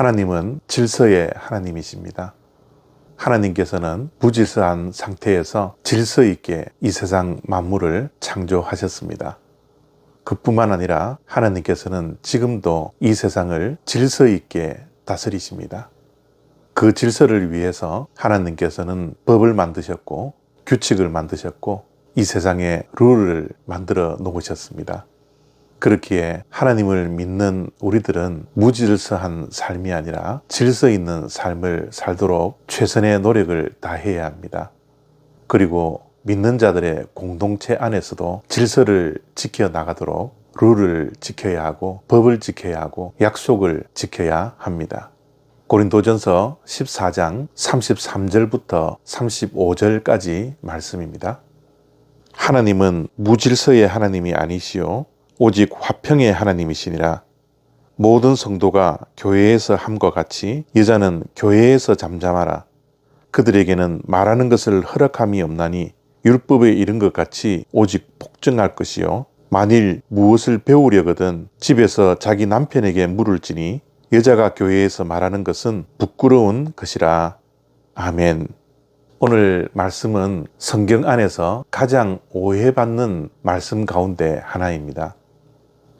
하나님은 질서의 하나님이십니다. 하나님께서는 무질서한 상태에서 질서 있게 이 세상 만물을 창조하셨습니다. 그뿐만 아니라 하나님께서는 지금도 이 세상을 질서 있게 다스리십니다. 그 질서를 위해서 하나님께서는 법을 만드셨고 규칙을 만드셨고 이 세상에 룰을 만들어 놓으셨습니다. 그렇기에 하나님을 믿는 우리들은 무질서한 삶이 아니라 질서 있는 삶을 살도록 최선의 노력을 다해야 합니다. 그리고 믿는 자들의 공동체 안에서도 질서를 지켜 나가도록 룰을 지켜야 하고 법을 지켜야 하고 약속을 지켜야 합니다. 고린도전서 14장 33절부터 35절까지 말씀입니다. 하나님은 무질서의 하나님이 아니시오 오직 화평의 하나님이시니라 모든 성도가 교회에서 함과 같이 여자는 교회에서 잠잠하라 그들에게는 말하는 것을 허락함이 없나니 율법에 이른 것 같이 오직 복종할 것이요 만일 무엇을 배우려거든 집에서 자기 남편에게 물을지니 여자가 교회에서 말하는 것은 부끄러운 것이라 아멘. 오늘 말씀은 성경 안에서 가장 오해받는 말씀 가운데 하나입니다.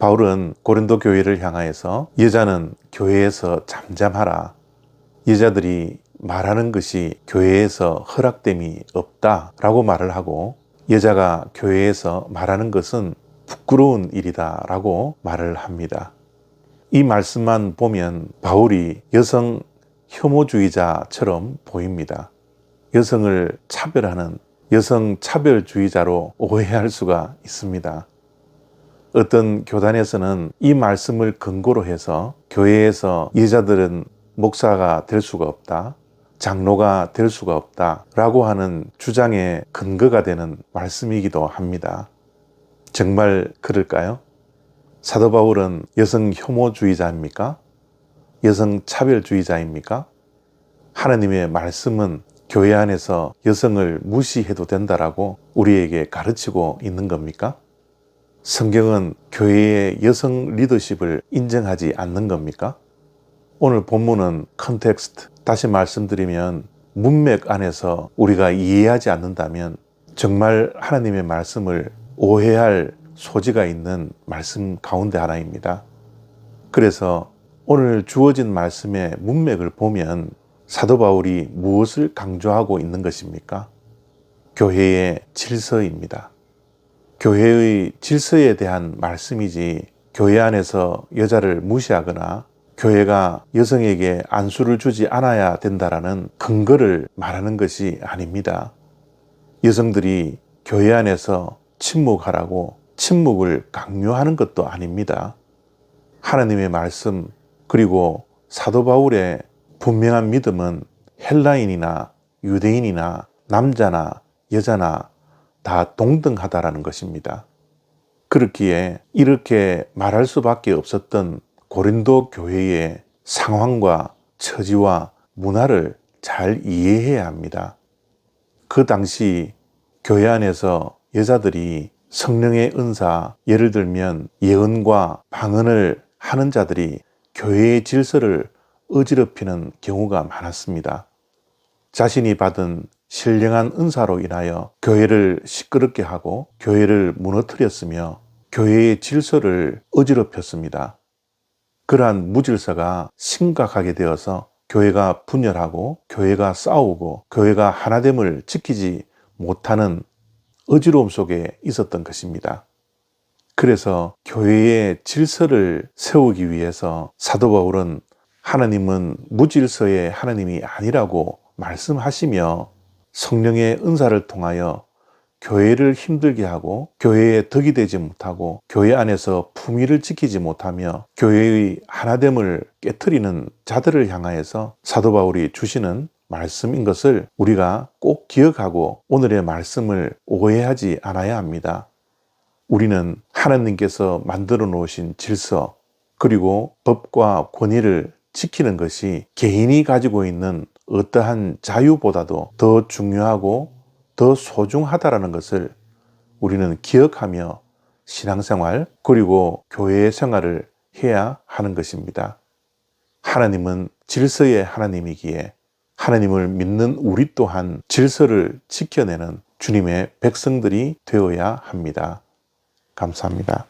바울은 고린도 교회를 향하여서 여자는 교회에서 잠잠하라. 여자들이 말하는 것이 교회에서 허락됨이 없다 라고 말을 하고 여자가 교회에서 말하는 것은 부끄러운 일이다 라고 말을 합니다. 이 말씀만 보면 바울이 여성 혐오주의자처럼 보입니다. 여성을 차별하는 여성 차별주의자로 오해할 수가 있습니다. 어떤 교단에서는 이 말씀을 근거로 해서 교회에서 여자들은 목사가 될 수가 없다. 장로가 될 수가 없다. 라고 하는 주장의 근거가 되는 말씀이기도 합니다. 정말 그럴까요? 사도 바울은 여성 혐오주의자입니까? 여성 차별주의자입니까? 하나님의 말씀은 교회 안에서 여성을 무시해도 된다라고 우리에게 가르치고 있는 겁니까? 성경은 교회의 여성 리더십을 인정하지 않는 겁니까? 오늘 본문은 컨텍스트, 다시 말씀드리면 문맥 안에서 우리가 이해하지 않는다면 정말 하나님의 말씀을 오해할 소지가 있는 말씀 가운데 하나입니다. 그래서 오늘 주어진 말씀의 문맥을 보면 사도 바울이 무엇을 강조하고 있는 것입니까? 교회의 질서입니다. 교회의 질서에 대한 말씀이지 교회 안에서 여자를 무시하거나 교회가 여성에게 안수를 주지 않아야 된다라는 근거를 말하는 것이 아닙니다. 여성들이 교회 안에서 침묵하라고 침묵을 강요하는 것도 아닙니다. 하나님의 말씀 그리고 사도 바울의 분명한 믿음은 헬라인이나 유대인이나 남자나 여자나 다 동등하다라는 것입니다. 그렇기에 이렇게 말할 수밖에 없었던 고린도 교회의 상황과 처지와 문화를 잘 이해해야 합니다. 그 당시 교회 안에서 여자들이 성령의 은사, 예를 들면 예언과 방언을 하는 자들이 교회의 질서를 어지럽히는 경우가 많았습니다. 자신이 받은 신령한 은사로 인하여 교회를 시끄럽게 하고 교회를 무너뜨렸으며 교회의 질서를 어지럽혔습니다. 그러한 무질서가 심각하게 되어서 교회가 분열하고 교회가 싸우고 교회가 하나됨을 지키지 못하는 어지러움 속에 있었던 것입니다. 그래서 교회의 질서를 세우기 위해서 사도 바울은 하나님은 무질서의 하나님이 아니라고 말씀하시며 성령의 은사를 통하여 교회를 힘들게 하고 교회에 덕이 되지 못하고 교회 안에서 품위를 지키지 못하며 교회의 하나됨을 깨뜨리는 자들을 향하여서 사도 바울이 주시는 말씀인 것을 우리가 꼭 기억하고 오늘의 말씀을 오해하지 않아야 합니다. 우리는 하나님께서 만들어 놓으신 질서 그리고 법과 권위를 지키는 것이 개인이 가지고 있는 어떠한 자유보다도 더 중요하고 더 소중하다라는 것을 우리는 기억하며 신앙생활 그리고 교회 생활을 해야 하는 것입니다. 하나님은 질서의 하나님이기에 하나님을 믿는 우리 또한 질서를 지켜내는 주님의 백성들이 되어야 합니다. 감사합니다.